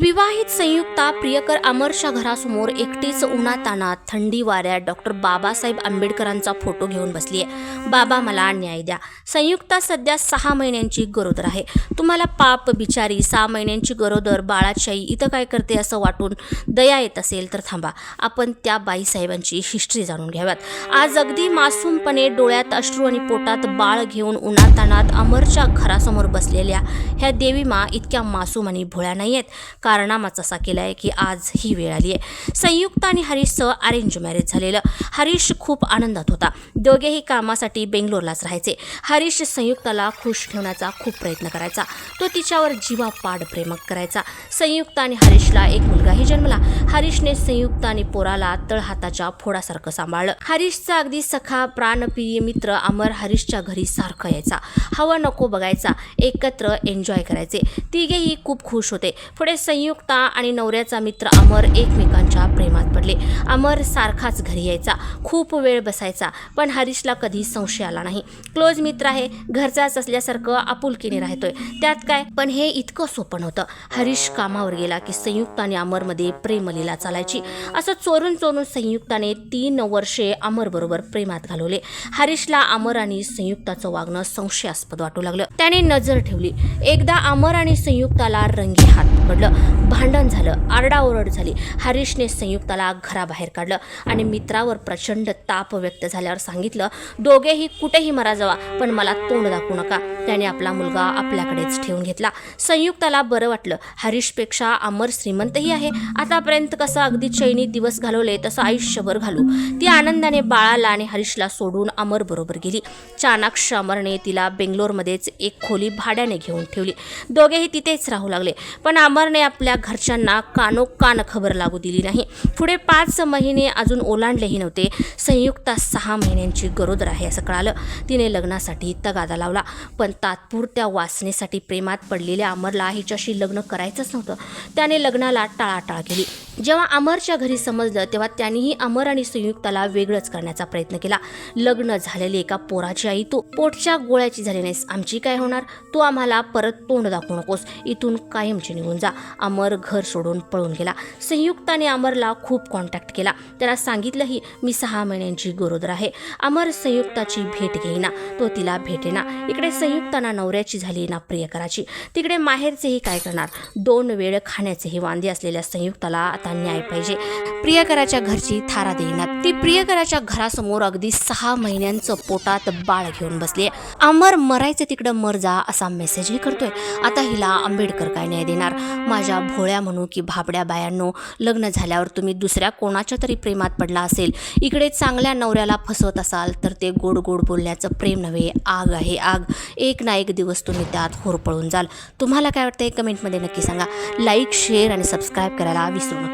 विवाहित संयुक्ता प्रियकर अमरच्या घरासमोर एकटीच उन्हातानात थंडी वाऱ्यात डॉक्टर बाबासाहेब आंबेडकरांचा फोटो घेऊन बसली आहे बाबा मला न्याय द्या. संयुक्ता सध्या सहा महिन्यांची गरोदर आहे. तुम्हाला पाप बिचारी सहा महिन्यांची गरोदर बाळाशाही इथं काय करते असं वाटून दया येत असेल तर थांबा. आपण त्या बाईसाहेबांची हिस्ट्री जाणून घ्याव्यात. आज अगदी मासूमपणे डोळ्यात अश्रू आणि पोटात बाळ घेऊन उन्हातानात अमरच्या घरासमोर बसलेल्या ह्या देवीमा इतक्या मासूम आणि भोळ्या नाही आहेत कारनामाच असा केला आहे की आज ही वेळ आली आहे संयुक्त आणि हरीशचं अरेंज मॅरेज झालेलं. हरीश खूप आनंदात होता. दोघेही कामासाठी बेंगलोरलाच राहायचे. हरीश संयुक्ताला खुश ठेवण्याचा खूप प्रयत्न करायचा. तो तिच्यावर जीवापाड प्रेम करायचा. संयुक्त आणि हरीशला एक मुलगाही जन्मला. हरीशने संयुक्त आणि पोराला तळहाताच्या फोडासारखं सांभाळलं. हरीशचा अगदी सखा प्राणप्रिय मित्र अमर हरीशच्या घरी सारखं यायचा. हवा नको बघायचा. एकत्र एन्जॉय करायचे. तिघेही खूप खुश होते. पुढे संयुक्त आणि नवऱ्याचा मित्र अमर एकमेकांच्या प्रेमात पडले. अमर सारखाच घरी यायचा. खूप वेळ बसायचा पण हरीशला कधी संशय आला नाही. क्लोज मित्र आहे घरचाच असल्यासारखं आपुलकीने राहतोय. त्यात काय? पण हे इतकं सोपं होतं हरीश कामावर गेला की संयुक्त आणि अमरमध्ये प्रेमलीला चालायची. असं चोरून चोरून संयुक्ताने तीन वर्षे अमर बरोबर प्रेमात घालवले. हरीशला अमर आणि संयुक्ताचं वागणं संशयास्पद वाटू लागलं. त्याने नजर ठेवली. एकदा अमर आणि संयुक्ताला रंगी हात पकडलं. भांडण झालं. आरडाओरड झाली. हरीशने संयुक्ताला घराबाहेर बाहेर काढलं आणि मित्रावर प्रचंड ताप व्यक्त झाल्यावर सांगितलं दोघेही कुठेही मरा जावा पण मला तोंड दाखवू नका. त्याने आपला मुलगा आपल्याकडेच ठेवून घेतला. संयुक्ताला बरं वाटलं. हरीशपेक्षा अमर श्रीमंतही आहे. आतापर्यंत कसं अगदी चैनी दिवस घालवले तसं आयुष्यभर घालू. ती आनंदाने बाळाला आणि हरीशला सोडून अमर बरोबर गेली. चाणाक्ष अमरने तिला बेंगलोरमध्येच एक खोली भाड्याने घेऊन ठेवली. दोघेही तिथेच राहू लागले. पण अमरने आपल्या घरच्यांना कानोकान खबर लागू दिली नाही. पुढे पाच महिने अजून ओलांडलेही नव्हते. संयुक्ता सहा महिन्यांची गरोदर आहे असं कळालं. तिने लग्नासाठी तगादा लावला. पण तात्पुरत्या वासनेसाठी प्रेमात पडलेल्या अमरला हिच्याशी लग्न करायचंच नव्हतं. त्याने लग्नाला टाळाटाळ केली. जेव्हा अमरच्या घरी समजलं तेव्हा त्यांनीही अमर आणि संयुक्ताला वेगळंच करण्याचा प्रयत्न केला. लग्न झालेली एका पोराची आई तू पोटच्या गोळ्याची झाली नाहीस. आमची काय होणार? तू आम्हाला परत तोंड दाखवू नकोस. इथून कायमचे निघून जा. अमर घर सोडून पळून गेला. संयुक्ताने अमरला खूप कॉन्टॅक्ट केला. त्याला सांगितलंही मी सहा महिन्यांची गरोदर आहे. अमर संयुक्ताची भेट घेईना. तो तिला भेटेना. इकडे संयुक्ताना नवऱ्याची झाली ना प्रियकराची. तिकडे माहेरचेही काय करणार? दोन वेळ खाण्याचेही वांदे असलेल्या संयुक्ताला आता न्याय पाहिजे. प्रियकराच्या घरची थारा देईनात. ती प्रियकराच्या घरासमोर अगदी सहा महिन्यांचं पोटात बाळ घेऊन बसली अमर मरायचं तिकडं मर जा असा मेसेजही करतोय. आता हिला आंबेडकर काय न्याय देणार? माझ्या भोळ्या म्हणू की भाबड्या बायांनो लग्न झाल्यावर तुम्ही दुसऱ्या कोणाच्या तरी प्रेमात पडला असेल. इकडे चांगल्या नवऱ्याला फसवत असाल तर ते गोड गोड बोलण्याचं प्रेम नव्हे आग आहे आग. एक ना एक दिवस तुम्ही त्यात होरपळून जाल. तुम्हाला काय वाटतंय? कमेंटमध्ये नक्की सांगा. लाईक शेअर आणि सबस्क्राईब करायला विसरू नका.